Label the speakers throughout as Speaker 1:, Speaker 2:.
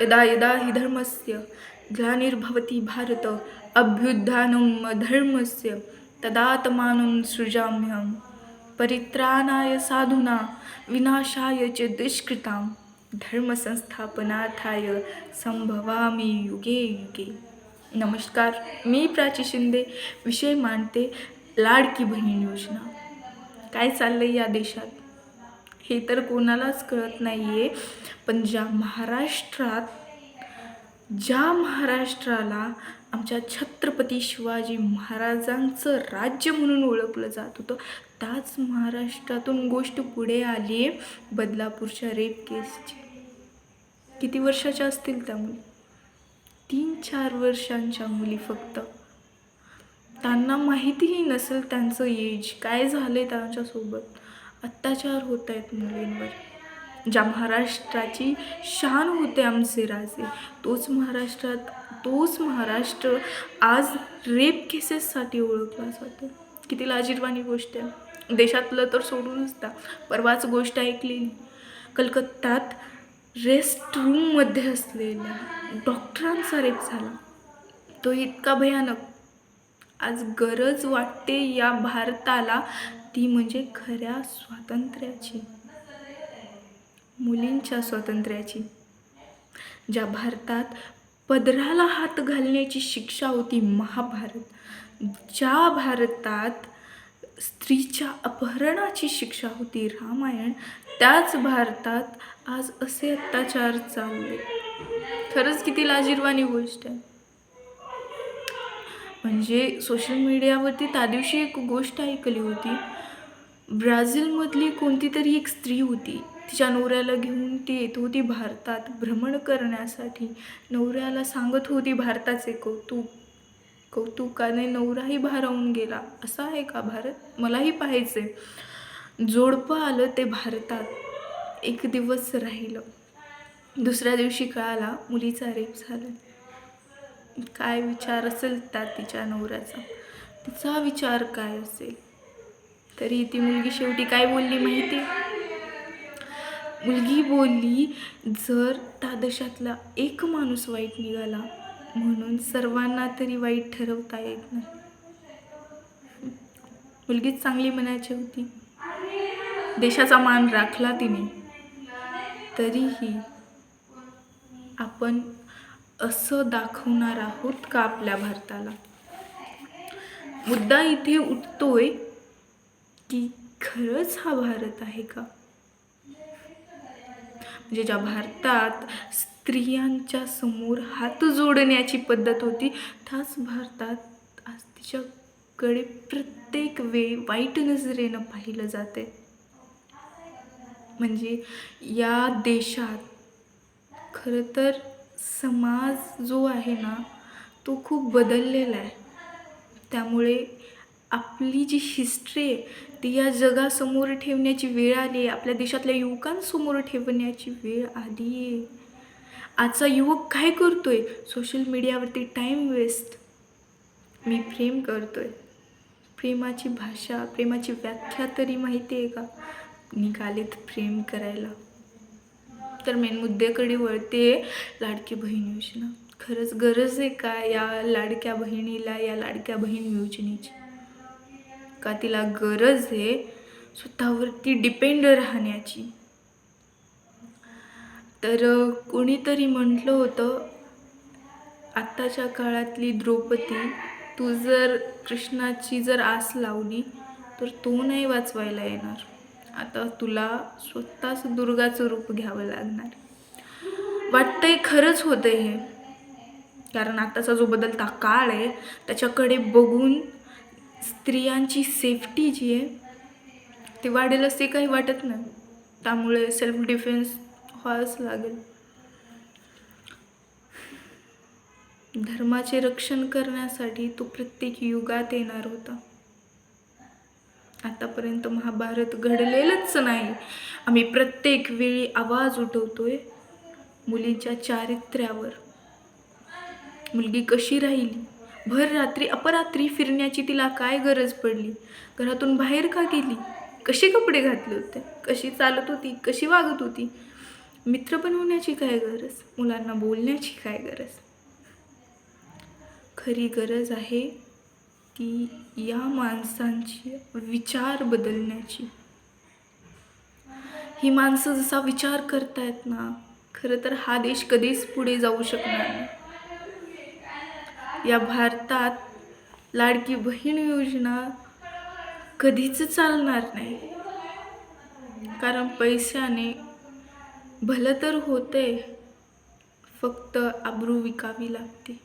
Speaker 1: यदा यदा हि धर्मस्य ग्लानिर्भवति भारत अभ्युत्थानं धर्मस्य तदात्मानं सृजाम्यहं। परित्राणाय साधुना विनाशाय च दुष्कृतां धर्मसंस्थापनार्थाय संभवामी युगे युगे। नमस्कार मी प्राची शिंदे विषय मांडते लाडकी बहीण योजना। काय चाललंय या देशात? हे तर कोणालाच कळत नाही आहे पण ज्या महाराष्ट्रात ज्या महाराष्ट्राला आमच्या छत्रपती शिवाजी महाराजांचं राज्य म्हणून ओळखलं जात होतं त्याच महाराष्ट्रातून गोष्ट पुढे आली आहे बदलापूरच्या रेप केसची किती वर्षाच्या असतील त्या मुली? तीन चार वर्षांच्या मुली फक्त. त्यांना माहितीही नसेल त्यांचं एज काय झालं आहे त्यांच्यासोबत? अत्याचार होत आहेत मुलींवर. ज्या महाराष्ट्राची शान होते आमचे राजे तोच महाराष्ट्रात तोच महाराष्ट्र आज रेप केसेससाठी ओळखला जातो. किती लाजीरवाणी गोष्ट आहे. देशातलं तर सोडूनच द्या. परवाच गोष्ट ऐकलेली कलकत्त्यात रेस्ट रूममध्ये असलेल्या डॉक्टरांचा रेप झाला. तो इतका भयानक. आज गरज वाटते या भारताला ती म्हणजे खऱ्या स्वातंत्र्याची. मुलींच्या स्वातंत्र्याची. ज्या भारतात पदराला हात घालण्याची शिक्षा होती महाभारत ज्या भारतात स्त्रीच्या अपहरणाची शिक्षा होती रामायण त्याच भारतात आज असे अत्याचार चालले. खरंच किती लाजीरवाणी गोष्ट आहे. म्हणजे सोशल मीडियावरती त्या दिवशी एक गोष्ट ऐकली होती. ब्राझीलमधली कोणती तरी एक स्त्री होती. तिच्या नवऱ्याला घेऊन ती येत होती भारतात भ्रमण करण्यासाठी. नवऱ्याला सांगत होती भारताचे कौतुक कौतुकाने नवराही भारावून गेला. असा आहे का भारत मलाही पाहायचे. जोडपं आलं ते भारतात. एक दिवस राहिलं. दुसऱ्या दिवशी कळाला मुलीचा रेप झाला. काय विचार असेल त्या तिच्या नवऱ्याचा? तिचा विचार काय असेल? तरी ती मुलगी शेवटी काय बोलली माहिती? मुलगी बोलली जर त्या देशातला एक माणूस वाईट निघाला म्हणून सर्वांना तरी वाईट ठरवता येत नाही. मुलगीच चांगली म्हणायची होती. देशाचा मान राखला तिने. तरीही आपण असं दाखवणार आहोत का आपल्या भारताला? मुद्दा इथे उठतोय की खरंच हा भारत आहे का? म्हणजे ज्या भारतात स्त्रियांच्या समोर हात जोडण्याची पद्धत होती त्याच भारतात आज तिच्याकडे प्रत्येक वेळ वाईट नजरेनं पाहिलं जाते म्हणजे या देशात खरं तर समाज जो आहे ना तो खूप बदललेला आहे. त्यामुळे आपली जी हिस्ट्री आहे ती या जगासमोर ठेवण्याची वेळ आली आहे. आपल्या देशातल्या युवकांसमोर ठेवण्याची वेळ आली आहे. आजचा युवक काय करतो आहे सोशल मीडियावरती टाईम वेस्ट मी प्रेम करतो आहे प्रेमाची भाषा प्रेमाची व्याख्या तरी माहिती आहे का? निघालेत प्रेम करायला. तर मेन मुद्द्याकडे वळते लाडकी बहीण योजना. खरंच गरज आहे का या लाडक्या बहिणीला या लाडक्या बहीण योजनेची? का तिला गरज आहे स्वतःवरती डिपेंड राहण्याची? तर कोणीतरी म्हटलं होतं आत्ताच्या काळातली द्रौपदी तू जर कृष्णाची जर आस लावली तर तो नाही वाचवायला येणार. आता तुला स्वतःच दुर्गाचं रूप घ्यावं लागणार. वाटतंय खरंच होतंय हे. कारण आताचा जो बदलता काळ आहे त्याच्याकडे बघून स्त्रियांची सेफ्टी जी आहे ती वाढेल असे काही वाटत नाही. त्यामुळे सेल्फ डिफेन्स व्हावंच लागेल. धर्माचे रक्षण करण्यासाठी तो प्रत्येक युगात येणार होता. आतापर्यंत महाभारत घडलेलंच नाही. आम्ही प्रत्येक वेळी आवाज उठवतोय मुलींच्या चारित्र्यावर. मुलगी कशी राहिली? भर रात्री अपरात्री फिरण्याची तिला काय गरज पडली? घरातून बाहेर का गेली? कसे कपडे घातले होते? कशी चालत होती? कशी वागत होती? मित्र बनवण्याची काय गरज? मुलांना बोलण्याची काय गरज? खरी गरज आहे ती या माणसांची विचार बदलण्याची. ही माणसं जसा विचार करतायत ना खरं तर हा देश कधीच पुढे जाऊ शकणार नाही. या भारतात लाडकी बहीण योजना कधीच चालणार नाही. कारण पैशाने भलं तर होते फक्त आबरू विकावी लागते.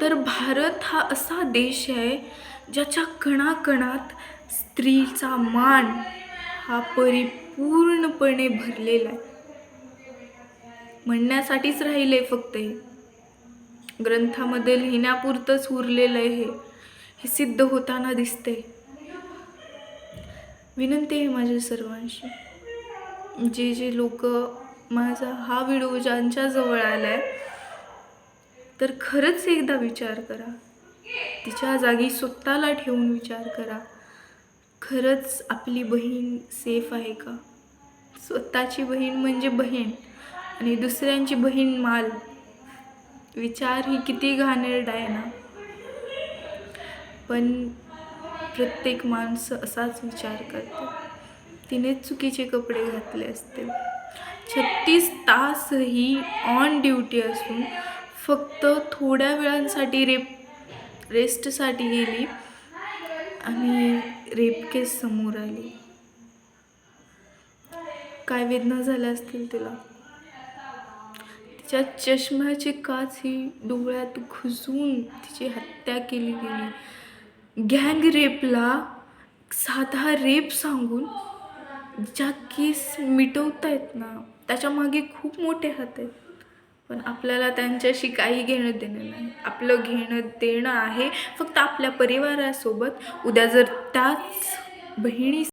Speaker 1: तर भारत हा असा देश आहे ज्याच्या कणाकणात स्त्रीचा मान हा परिपूर्णपणे भरलेला आहे. म्हणण्यासाठीच राहिले फक्त हे. ग्रंथामध्ये लिहिण्यापुरतंच उरलेलं आहे. हे हे सिद्ध होताना दिसते विनंती आहे माझ्या सर्वांशी. जे जे लोक माझा हा व्हिडिओ ज्यांच्या जवळ आहे तर खरंच एकदा विचार करा. तिच्या जागी स्वतःला ठेवून विचार करा. खरंच आपली बहीण सेफ आहे का? स्वतःची बहीण म्हणजे बहीण आणि दुसऱ्यांची बहीण माल. विचार ही किती घाणेरड आहे ना? पण प्रत्येक माणसं असाच विचार करते. तिने चुकीचे कपडे घातले असते छत्तीस तासही ऑन ड्युटी असून फक्त थोड्या वेळांसाठी रेप रेस्टसाठी गेली आणि रेप केस समोर आली. काय वेदना झाल्या असतील तिला? तिच्या चष्म्याची काच ही डोळ्यात घुसून तिची हत्या केली गेली. गँग रेपला साधा रेप सांगून ज्या केस मिटवतायत ना त्याच्यामागे खूप मोठे हात आहेत. पण आपल्याला त्यांच्याशी काही घेणं देणं नाही. आपलं घेणं देणं आहे फक्त आपल्या परिवारासोबत. उद्या जर त्याच बहिणी